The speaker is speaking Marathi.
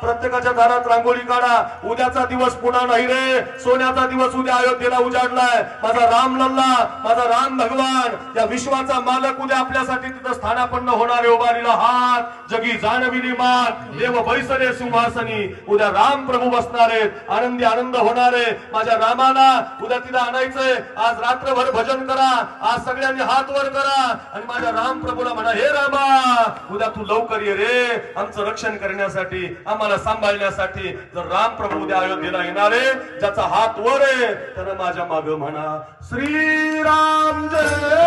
प्रत्येकाच्या घरात रांगोळी काढा. उद्याचा दिवस पुन्हा नाही रे. सोन्याचा दिवस उद्या अयोध्येला उजाडलाय. माझा राम लल्ला माझा राम भगवान या विश्वाचा मालक उद्या आपल्यासाठी तिथं स्थानापन्न होणारे उभारीला हात. जगी जाणविली मान देव बैसरे सिंहासनी. उद्या राम प्रभू बसणारे आनंदी आनंद होणार आहे. माझ्या रामाला उद्या तिथं आणायचंय. आज रात्रभर भजन करा. आज सगळ्यांनी हात वर करा. आणि माझ्या राम प्रभूला म्हणा हे रामा उद्या तू लवकर ये रे. आमचं रक्षण करण्यासाठी आम्हाला सांभाळण्यासाठी जर राम प्रभू उद्या अयोध्येला येणारे ज्याचा हात वर आहे त्यानं माझ्या माग म्हणा श्रीराम जय